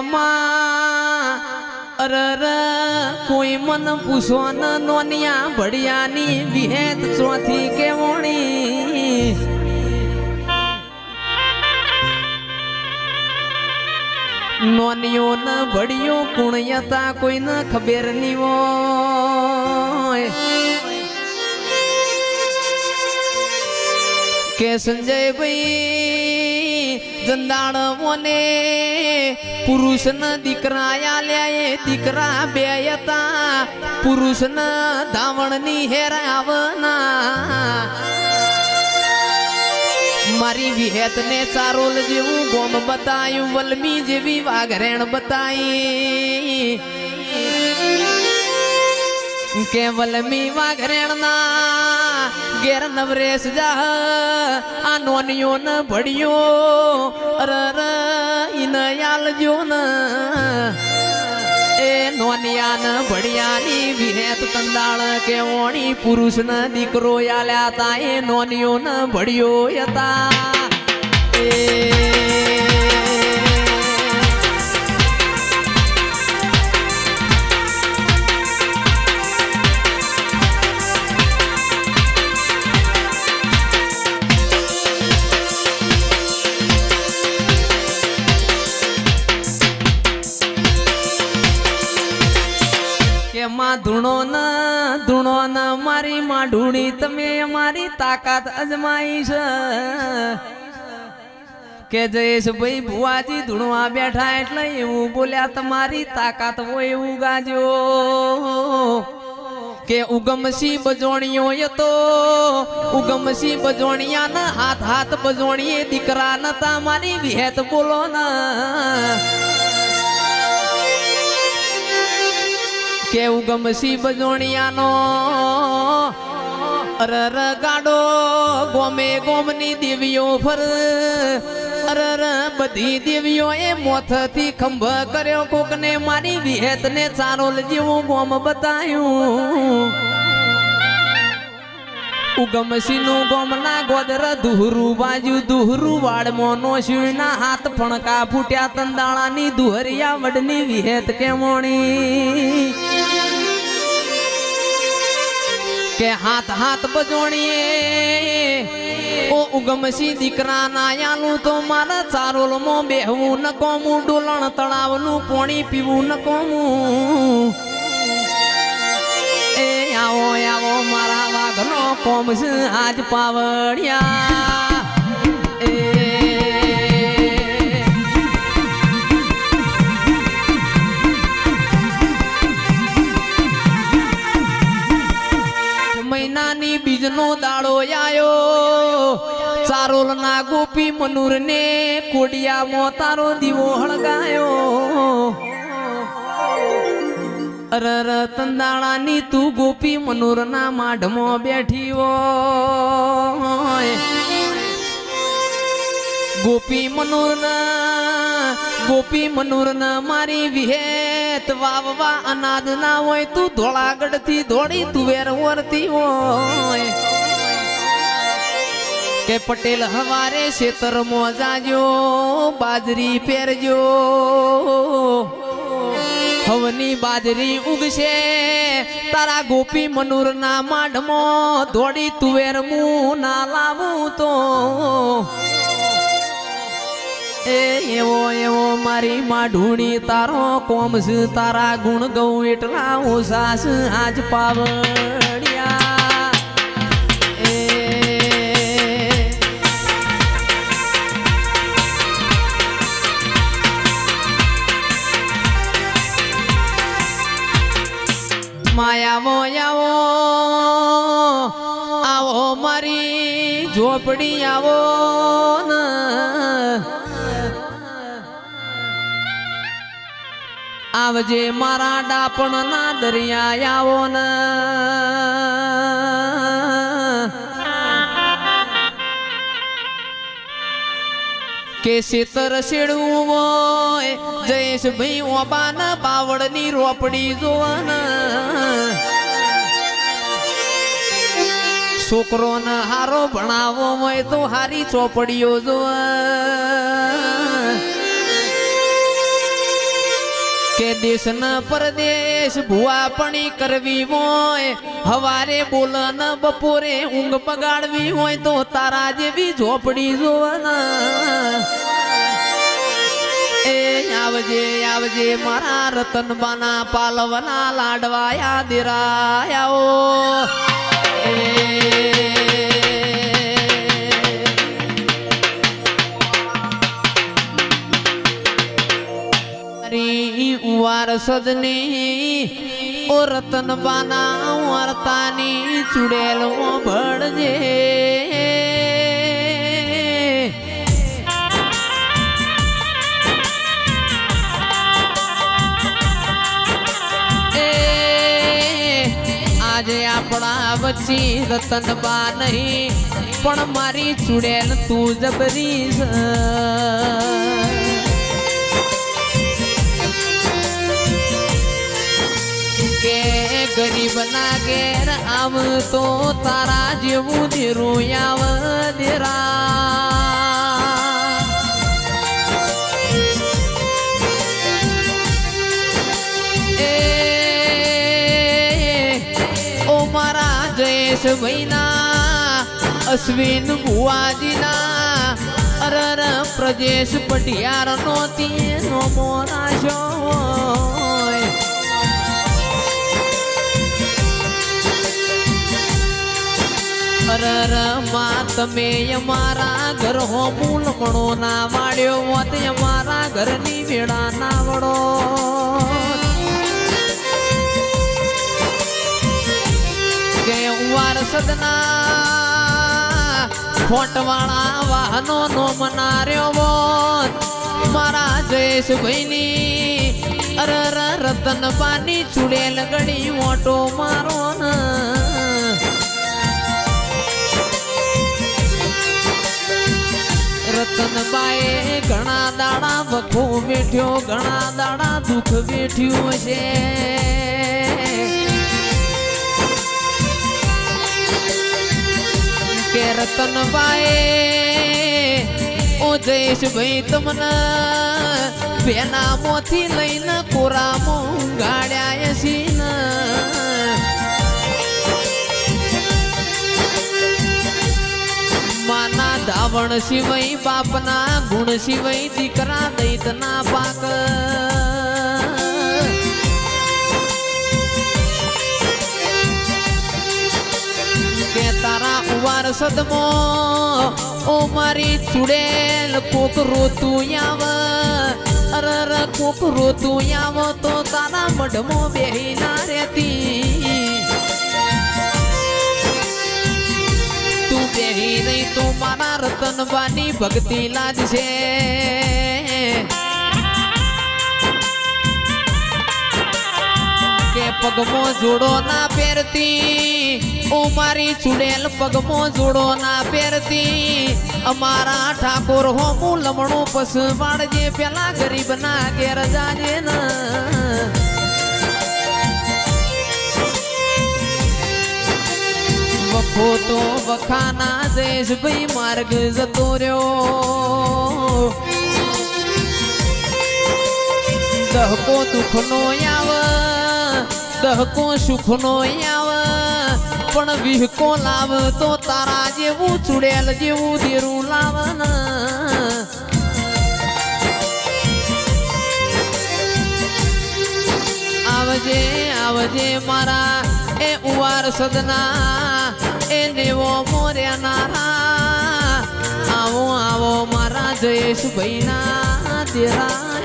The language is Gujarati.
દુનિયામાં અરર કોઈ મન પૂછો ન નોનિયા, ભડિયાની વિહેત ચોથી કેવણી. નોનિયો ન ભડિયો કુણયતા કોઈ ખબર નહીં હોય કે સંજયભાઈ જંદાળ મોને પુરુષ ન દીકરા આલ્યા દીકરા બે હતા. પુરુષ ન ધાવણની હેરાવના. મારી વિહેત ને ચારોલ જેવું ગોમ બતાયું, વલમી જેવી વાઘરેણ બતાઈ. કે વલમી વાઘરેણ ના ઘેર નવરેશ જા આ નોનિયો ન ભડિયો અર ઈન આલજો ન. એ નોનિયા ન ભડિયાની વિહેત તંદાળ કે ઓણી પુરુષ ન દીકરો આલ્યા તા. એ નોનિયો ન ભડિયો હતા એ ધૂણો ન ધૂણો ન મારી માં ઢૂણી તમે અમારી તાકાત અજમાઈ છે. કે જયેશભાઈ ભુવાજી ધૂણવા બેઠા એટલે એવું બોલ્યા, તમારી તાકાત હોય એવું ગાજો. કે ઉગમસી બજોણીઓ એ તો ઉગમસી બજોણિયા ના હાથ હાથ બજોણીએ, દીકરા નતા મારી વિહેત બોલો ના. કે ગમસી બજોણિયાનો અરર ગાડો ગોમે ગોમની દેવીઓ ફર. અરર બધી દેવીઓ એ મોથથી ખંભ કર્યો, કોકને મારી વિહેત ને ચારોલ જેવું ગોમ બતાયું. ઉગમસી નું ગોમના ગોદર દુહરું બાજુ દુહરું વાડમાં નો શિવના હાથ ફણકા ફૂટ્યા, તંદાળાની દુહરિયા વડની વિહેત કેમોણી. કે હાથ હાથ બજોણીએ ઓ ઉગમસી દીકરા નાયાનું તો મારા ચારોલમાં બેહવું ન કોમું ડોલણ તળાવનું પોણી પીવું ન કોમું એ આવો આવો મારા વાઘનો કોમ છે આજ પાવડિયા. બીજનો દાડો આયો. ચારોલ ના ગોપી મનુર ને કોડિયામાં તારો દીવો હળગાયો. અરર તંદાળાની તું ગોપી મનુરના માઢમાં બેઠી ગોપી મનુરના ગોપી મનુરના મારી વિહેત વાવવા અનાજ ના હોય, તું ધોળાગઢથી ધોળી તુવેર વરતી હોય. કે પટેલ હવારે ખેતરમાં જાજો, બાજરી પહેરજો. હવની બાજરી ઉગશે, તારા ગોપી મનુરના માઢમાં ધોળી તુવેર મું ના લાવું તો. એ એવો એવો મારી માઢુણી તારો કોમ છે, તારા ગુણ ગૌ એટલા છે આજ પાવડિયા. એ. માયાવો, આવો આવો મારી ઝોપડી આવો ન. આવજે મારા ડાપણ ના દરિયા આવો ન. કે શેતર શેડવું હોય, જયેશ ભાઈ ઓબાન બાવળની રોપડી જોવાના. છોકરોને હારો ભણાવો હોય તો હારી ચોપડીઓ જોવા કે દેશના પરદેશ ભુવાપણી કરવી હોય, હવારે બોલન બપોરે ઊંઘ બગાડવી હોય, તો તારા જેવી ઝોપડી જોવાના. એ આવજે આવજે, મારા રતનબાના પાલવના લાડવાયા દિરાયાઓ. એ મારી વારસદની ઓ રતનબાના વાર્તાની ચુડેલ ભળજે આજે આપણા વચ્ચે રતનબા નહીં, પણ મારી ચુડેલ તું જબરી ગરીબ ના ઘેર આવ તો તારા જેવું ધીરું આવ દેરા એ મારા અશ્વિન ભુવાજીના, અરર પ્રજેશ પટિયાર નો તીનો મોરાશો હોય અરરમાં તમે અમારા ઘર હો મૂલમણો ના વાળ્યો હોત અમારા ઘરની વેળા ના વડો કે ઉવાર સદના ખોટવાળા વાહનો નો મનાર્યો હોત. મારા જયેશ ભાઈની અરર રતન પાની ચુડેલ ગડી મોટો મારો ના. રતનબાએ ઘણા દાડા વખો વેઠ્યો, ઘણા દાડા દુઃખ વેઠ્યું છે. કે રતનબાએ ઓ જયેશ ભાઈ તમને બેનામોથી લઈને કોરામાં ગાડ્યા છીએ. ધાવણ સિવાય બાપના ગુણ સિવાય દીકરા દૈતના પાક. કે તારા ઉવાર સદમો, ઓ મારી ચુડેલ કોક રોતું આવ અરર કોક રોતું આવ તો તારા મઢમો બેહી ના રહેતી. મારા રતનવાની ભક્તિ લાજશે. કે પગમો જોડો ના પહેરતી, ઓ મારી ચુડેલ પગમો જોડો ના પહેરતી, અમારા ઠાકોર હો હું પશુ વાળજે પેલા ગરીબ ના ઘેર જાજે ના. વખો તો વખાના જયેશ ભાઈ માર્ગ જતો રહ્યો. દહકો દુઃખનો આવ, દહકો સુખનો આવ, પણ વિહકો લાવ તો તારા જેવું ચુડેલ જેવું દેરું લાવ આવજે આવજે મારા એ ઉવાર સદના એ દેવો મોર્યાના આવો આવો મારા જયેશ ભાઈના તેરા